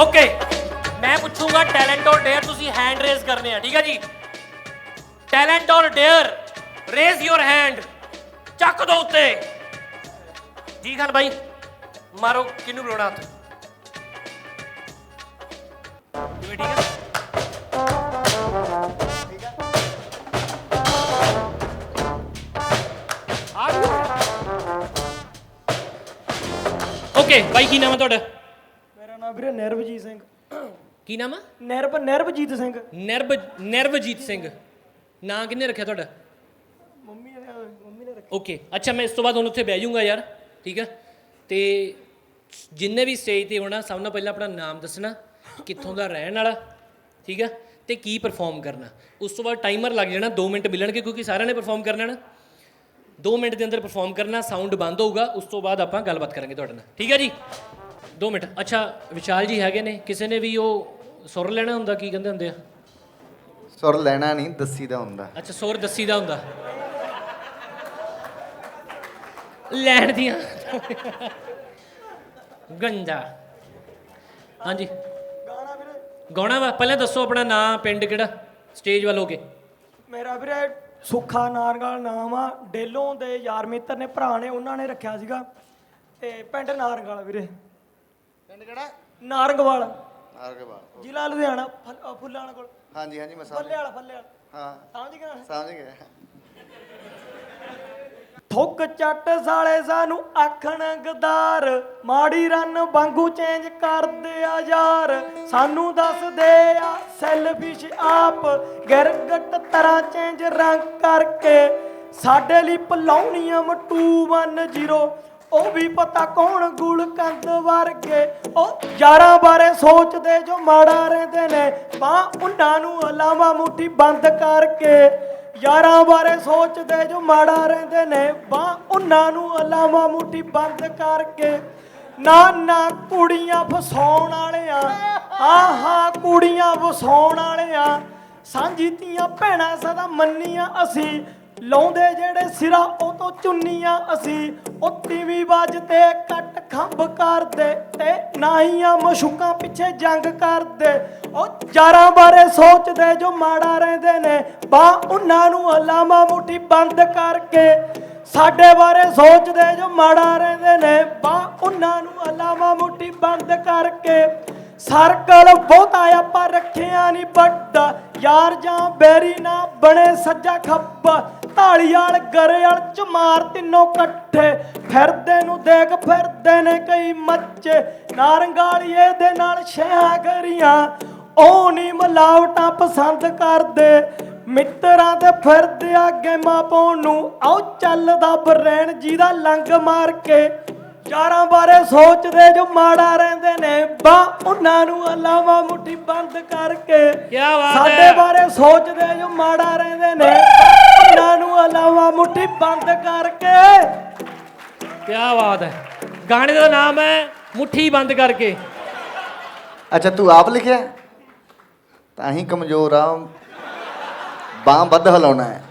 Okay ਮੈਂ ਪੁੱਛੂੰਗਾ talent ਔਰ ਡੇਅਰ ਤੁਸੀਂ ਹੈਂਡ ਰੇਜ਼ ਕਰਨੇ ਆ, ਠੀਕ ਹੈ ਜੀ? ਟੈਲੈਂਟ ਔਰ ਡੇਅਰ ਰੇਜ਼ ਯੋਰ ਹੈਂਡ ਚੱਕ ਦੋ ਉੱਤੇ। ਜੀ ਹਨ ਭਾਈ ਮਾਰੋ, ਕਿਹਨੂੰ ਬੁਲਾਉਣਾ ਹੱਥ? ਠੀਕ ਹੈ? ਓਕੇ ਭਾਈ ਕੀ ਨਾਮ ਹੈ ਤੁਹਾਡਾ? ਵੀਰੇ ਨਿਰਵਜੀਤ ਸਿੰਘ। ਕੀ ਨਾਮ ਹੈ ਨਿਰਭ ਨਿਰਵਜੀਤ ਸਿੰਘ। ਨਿਰਭ ਨਿਰਵਜੀਤ ਸਿੰਘ। ਨਾਂ ਕਿੰਨੇ ਰੱਖਿਆ ਤੁਹਾਡਾ? ਮੰਮੀ ਨੇ ਮੰਮੀ ਨੇ ਰੱਖਿਆ। ਓਕੇ ਅੱਛਾ ਮੈਂ ਇਸ ਤੋਂ ਬਾਅਦ ਹੁਣ ਉੱਥੇ ਬਹਿ ਜਾਊਂਗਾ ਯਾਰ ਠੀਕ ਹੈ ਤੇ ਜਿੰਨੇ ਵੀ ਸਟੇਜ ਤੇ ਹੋਣਾ ਸਭ ਤੋਂ ਪਹਿਲਾਂ ਆਪਣਾ ਨਾਮ ਦੱਸਣਾ ਕਿੱਥੋਂ ਦਾ ਰਹਿਣ ਵਾਲਾ ਠੀਕ ਹੈ ਤੇ ਕੀ ਪਰਫਾਰਮ ਕਰਨਾ। ਉਸ ਤੋਂ ਬਾਅਦ ਟਾਈਮਰ ਲੱਗ ਜਾਣਾ 2 ਮਿੰਟ ਮਿਲਣਗੇ ਕਿਉਂਕਿ ਸਾਰਿਆਂ ਨੇ ਪਰਫਾਰਮ ਕਰਨਾ ਨਾ। 2 ਮਿੰਟ ਦੇ ਅੰਦਰ ਪਰਫਾਰਮ ਕਰਨਾ ਸਾਊਂਡ ਬੰਦ ਹੋਊਗਾ ਉਸ ਤੋਂ ਬਾਅਦ ਆਪਾਂ ਗੱਲਬਾਤ ਕਰਾਂਗੇ ਤੁਹਾਡੇ ਨਾਲ। ਠੀਕ ਹੈ ਜੀ? 2 ਮਿੰਟ। ਅੱਛਾ ਵਿਸ਼ਾਲ ਜੀ ਹੈਗੇ ਨੇ। ਕਿਸੇ ਨੇ ਵੀ ਉਹ ਸੁਰ ਲੈਣਾ ਹੁੰਦਾ ਕੀ ਕਹਿੰਦੇ ਹੁੰਦੇ ਆ? ਸੁਰ ਲੈਣਾ ਨਹੀਂ ਦੱਸੀ ਦਾ ਹੁੰਦਾ। ਅੱਛਾ ਸੁਰ ਦੱਸੀ ਦਾ ਹੁੰਦਾ। ਲੈਣ ਦੀਆਂ। ਗੰਦਾ ਹਾਂਜੀ। ਗਾਣਾ ਵੀਰੇ ਗਾਉਣਾ ਵਾ। ਪਹਿਲਾਂ ਦੱਸੋ ਆਪਣਾ ਨਾਂ ਪਿੰਡ ਕਿਹੜਾ? ਸਟੇਜ ਵੱਲ ਹੋ ਕੇ। ਮੇਰਾ ਵੀਰੇ ਸੁੱਖਾ ਨਾਰਗਲ ਨਾਮ ਆ। ਡੇਲੋਂ ਦੇ ਯਾਰ ਮਿੱਤਰ ਨੇ ਭਰਾ ਨੇ ਉਹਨਾਂ ਨੇ ਰੱਖਿਆ ਸੀਗਾ। ਤੇ ਪਿੰਡ ਨਾਰਗਲ ਵੀਰੇ। ਪਿੰਡ ਕਿਹੜਾ? ਨਾਰੰਗਵਾਲ। ਆਰਗਵਾਲ ਜ਼ਿਲ੍ਹਾ ਲੁਧਿਆਣਾ ਫੁੱਲ- ਅ, ਕੋਲ। ਹਾਂਜੀ ਹਾਂਜੀ ਮੈਂ ਸਮਝ ਫੱਲੇ ਵਾਲਾ ਫੱਲੇ ਵਾਲਾ ਹਾਂ। ਸਮਝ ਗਿਆ? ਸਮਝ ਗਿਆ। ਥੁੱਕ ਚੱਟ ਸਾਲੇ ਸਾਨੂੰ ਆਖਣ ਗਦਾਰ ਮਾੜੀ ਰਨ ਵਾਂਗੂ ਚੇਂਜ ਕਰਦੇ ਆ ਯਾਰ। ਸਾਨੂੰ ਦੱਸਦੇ ਆ ਸੈਲਫਿਸ਼ ਆਪ ਗਿਰਗਟ ਤਰ੍ਹਾਂ ਚੇਂਜ ਰੰਗ ਕਰਕੇ। ਸਾਡੇ ਲਈ ਪਲਾਉਣੀਅਮ 210 ਉਹ ਵੀ ਪਤਾ ਕੌਣ ਗੁਲ ਕੰਦ ਵਰਗੇ। ਉਹ ਯਾਰਾਂ ਬਾਰੇ ਸੋਚਦੇ ਜੋ ਮਾੜਾ ਰਹਿੰਦੇ ਨੇ। ਬਾਹ ਉਹਨਾਂ ਨੂੰ ਅਲਾਵਾ ਮੁੱਠੀ ਬੰਦ ਕਰਕੇ। ਯਾਰਾਂ ਬਾਰੇ ਸੋਚਦੇ ਜੋ ਮਾੜਾ ਰਹਿੰਦੇ ਨੇ। ਬਾਹ ਉਹਨਾਂ ਨੂੰ ਅਲਾਵਾ ਮੁੱਠੀ ਬੰਦ ਕਰਕੇ। ਨਾ ਨਾ ਕੁੜੀਆਂ ਫਸਾਉਣ ਵਾਲਿਆਂ। ਹਾਂ ਹਾਂ ਕੁੜੀਆਂ ਫਸਾਉਣ ਵਾਲਿਆਂ। ਸਾਂਝੀ ਧੀਆਂ ਭੈਣਾਂ ਸਦਾ ਮੰਨੀਆਂ ਅਸੀਂ। ਲਾਉਂਦੇ ਜਿਹੜੇ ਸਿਰਾ ਉਹ ਤੋਂ ਚੁੰਨੀਆਂ ਅਸੀਂ, ਉਹ ਟੀਵੀ ਵੱਜਦੇ ਕੱਟ ਖੰਭ ਕਰਦੇ ਤੇ ਨਾਹੀਆਂ ਮਸ਼ੂਕਾਂ ਪਿੱਛੇ ਜੰਗ ਕਰਦੇ। ਉਹ ਯਾਰਾਂ ਬਾਰੇ ਸੋਚਦੇ ਜੋ ਮਾੜਾ ਰਹਿੰਦੇ ਨੇ, ਬਾ ਉਹਨਾਂ ਨੂੰ ਅਲਾਮਾ ਮੁੱਠੀ ਬੰਦ ਕਰਕੇ। ਸਾਡੇ ਬਾਰੇ ਸੋਚਦੇ ਜੋ ਮਾੜਾ ਰਹਿੰਦੇ ਨੇ, ਬਾ ਉਹਨਾਂ ਨੂੰ ਅਲਾਮਾ ਮੁੱਠੀ ਬੰਦ ਕਰਕੇ। ਸਰਕਲ ਬਹੁਤਾ ਆਪਾਂ ਰੱਖਿਆ ਨਹੀਂ ਵੱਡਾ, ਯਾਰ ਜਾਂ ਬੈਰੀ ਨਾ ਬਣੇ ਸੱਜਾ ਖੱਬਾ। ਢਾਲੀਵਾਲ ਗਰੇਵਾਲ ਚਮਾਰ ਤਿੰਨੋਂ ਇਕੱਠੇ। ਫਿਰਦੇ ਨੂੰ ਦੇਖ ਫਿਰਦੇ ਨੇ ਕਈ ਮੱਚੇ। ਨਾਰੰਗਾਲੀਏ ਦੇ ਨਾਲ ਸ਼ਹਿਆ ਕਰੀਆਂ ਉਹ ਨਹੀਂ ਮਲਾਵਟਾਂ ਪਸੰਦ ਕਰਦੇ। ਮਿੱਤਰਾਂ ਤੇ ਫਿਰਦੇ ਗੇਮਾਂ ਪਾਉਣ ਨੂੰ। ਆਓ ਚੱਲਦਾ ਬਰੈਣ ਜਿਹਦਾ ਲੰਗ ਮਾਰ ਕੇ। ਯਾਰਾਂ ਬਾਰੇ ਸੋਚਦੇ ਜੋ ਮਾੜਾ ਰਹਿੰਦੇ ਨੇ। ਬਾ ਉਹਨਾਂ ਨੂੰ ਅਲਾਵਾ ਮੁੱਠੀ ਬੰਦ ਕਰਕੇ। ਕਿਆ ਬਾਤ ਹੈ। ਸਾਡੇ ਬਾਰੇ ਸੋਚਦੇ ਜੋ ਮਾੜਾ ਰਹਿੰਦੇ ਨੇ। ਉਹਨਾਂ ਨੂੰ ਅਲਾਵਾ ਮੁੱਠੀ ਬੰਦ ਕਰਕੇ। ਕੀ ਬਾਤ ਹੈ। ਗਾਣੇ ਦਾ ਨਾਮ ਹੈ ਮੁੱਠੀ ਬੰਦ ਕਰਕੇ। ਅੱਛਾ ਤੂੰ ਆਪ ਲਿਖਿਆ? ਤਾਂ ਹੀ ਕਮਜ਼ੋਰ ਆ। ਬਾਹ ਵੱਧ ਹਲਾਉਣਾ ਹੈ।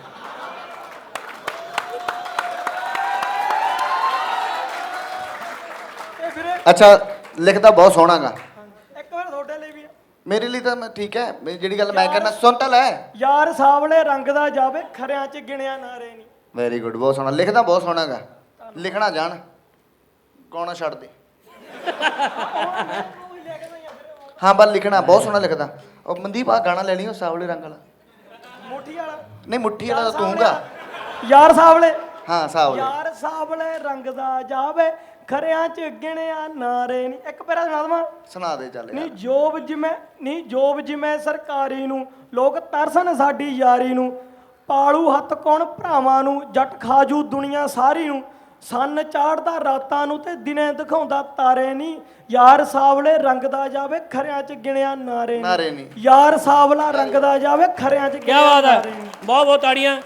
ਅੱਛਾ ਲਿਖਦਾ ਬਹੁਤ ਸੋਹਣਾਗਾ ਇੱਕ ਵਾਰ ਤੁਹਾਡੇ ਲਈ ਵੀ ਮੇਰੇ ਲਈ ਤਾਂ ਮੈਂ ਠੀਕ ਹੈ ਮੇਰੀ ਜਿਹੜੀ ਗੱਲ ਮੈਂ ਕਹਿੰਦਾ ਸੁਣ ਤਾਂ ਲੈ ਯਾਰ ਸਾਵਲੇ ਰੰਗ ਦਾ ਜਾਵੇ ਖਰਿਆਂ 'ਚ ਗਿਣਿਆ ਨਾ ਨਹੀਂ। ਵੈਰੀ ਗੁੱਡ ਬਹੁਤ ਸੋਹਣਾ ਲਿਖਦਾ ਬਹੁਤ ਸੋਹਣਾਗਾ ਲਿਖਣਾ ਜਾਣ ਗਾਉਣਾ ਛੱਡ ਦੇ? ਹਾਂ ਬਸ ਲਿਖਣਾ ਬਹੁਤ ਸੋਹਣਾ ਲਿਖਦਾ। ਉਹ ਮਨਦੀਪ ਆ ਗਾਣਾ ਲੈ ਲਈ ਉਹ ਸਾਵਲੇ ਰੰਗ ਵਾਲਾ। ਮੁੱਠੀ ਵਾਲਾ। ਨਹੀਂ ਮੁੱਠੀ ਵਾਲਾ ਤਾਂ ਤੂੰਗਾ ਯਾਰ ਸਾਵਲੇ ਹਾਂ ਸਾਵਲੇ ਯਾਰ ਸਾਵਲੇ ਰੰਗ ਦਾ ਜਾਵੇ ਖਰਿਆਂ 'ਚ ਗਿਣਿਆ ਨਾ। ਰਹੇ ਨਹੀਂ ਇੱਕ ਪੈਰਾ ਸੁਣਾ ਦਵਾਂ। ਸੁਣਾ ਦੇ ਚੱਲ ਨੀ ਯਾਰ। ਜੋਬ ਜਿਵੇਂ ਨੀ ਜੋਬ ਜਿਵੇਂ ਸਰਕਾਰੀ ਨੂੰ ਲੋਕ ਤਰਸਨ ਸਾਡੀ ਯਾਰੀ ਨੂੰ। ਪਾਲੂ ਹੱਥ ਕੌਣ ਭਰਾਵਾਂ ਨੂੰ ਜੱਟ ਖਾਜੂ ਦੁਨੀਆ ਸਾਰੀ ਨੂੰ। ਸੰਨ ਚਾੜਦਾ ਰਾਤਾਂ ਨੂੰ ਤੇ ਦਿਨੇ ਦਿਖਾਉਂਦਾ ਤਾਰੇ ਨਹੀਂ ਯਾਰ ਸਾਵਲੇ ਰੰਗ ਦਾ ਜਾਵੇ ਖਰਿਆਂ 'ਚ ਗਿਣਿਆ ਨਾਰੇ ਨਾਰੇ ਨੀ। ਯਾਰ ਸਾਵਲਾ ਰੰਗ ਦਾ ਜਾਵੇ ਖਰਿਆਂ 'ਚ ਕੀ ਗਿਣਿਆ ਬਾਤ ਹੈ ਨਾਰੇ। ਬਹੁਤ ਬਹੁਤ ਤਾੜੀਆਂ।